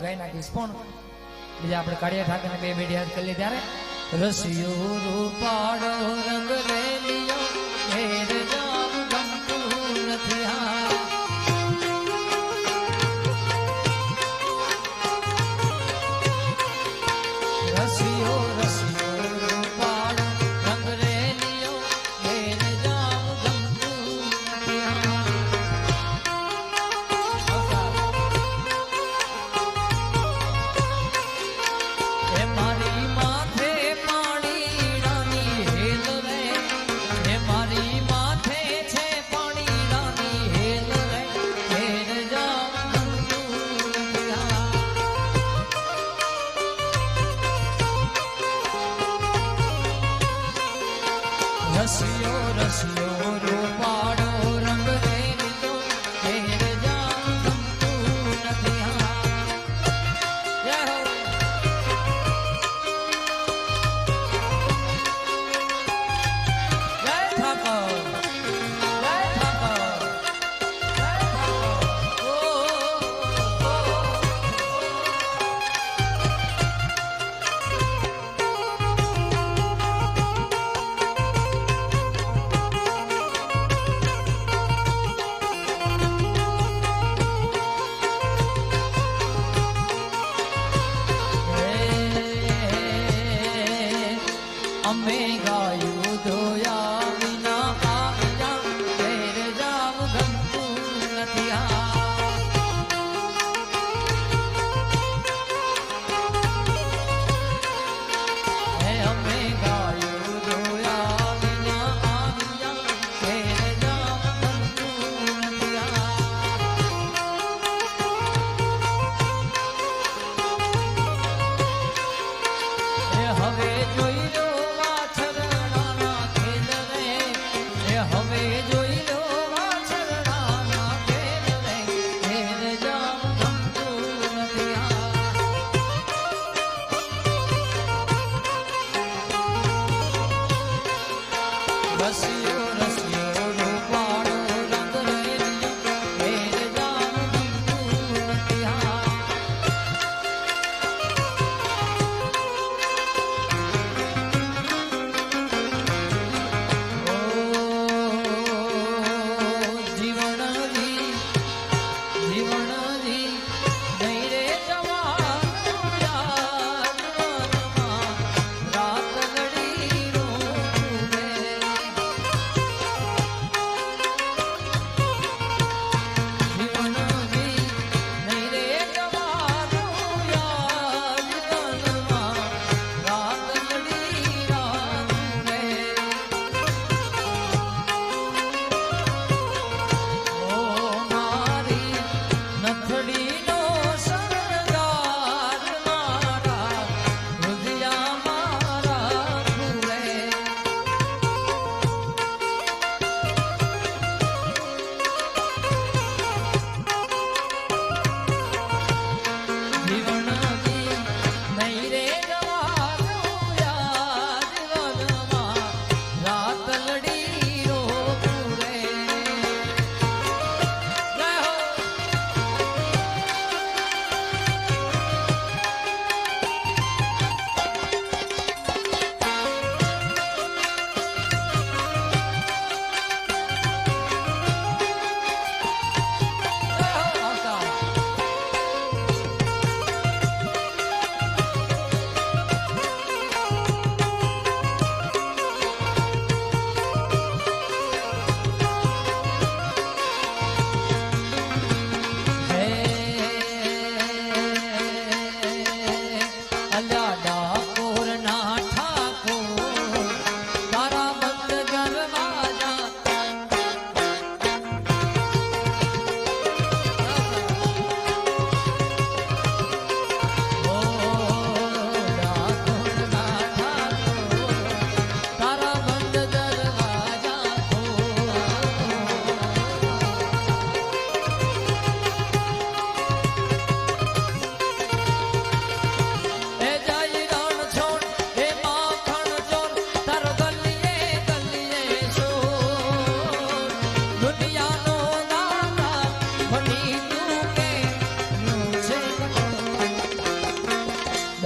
ગાઈ નાખીશ પણ બીજા આપણે કાળિયા ઠાકરને બે બેડી હાથ કરી લે ત્યારે. રસિયો રૂપાળો રંગ રેલિયો oración, oración. Omega.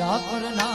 ठाकुर ना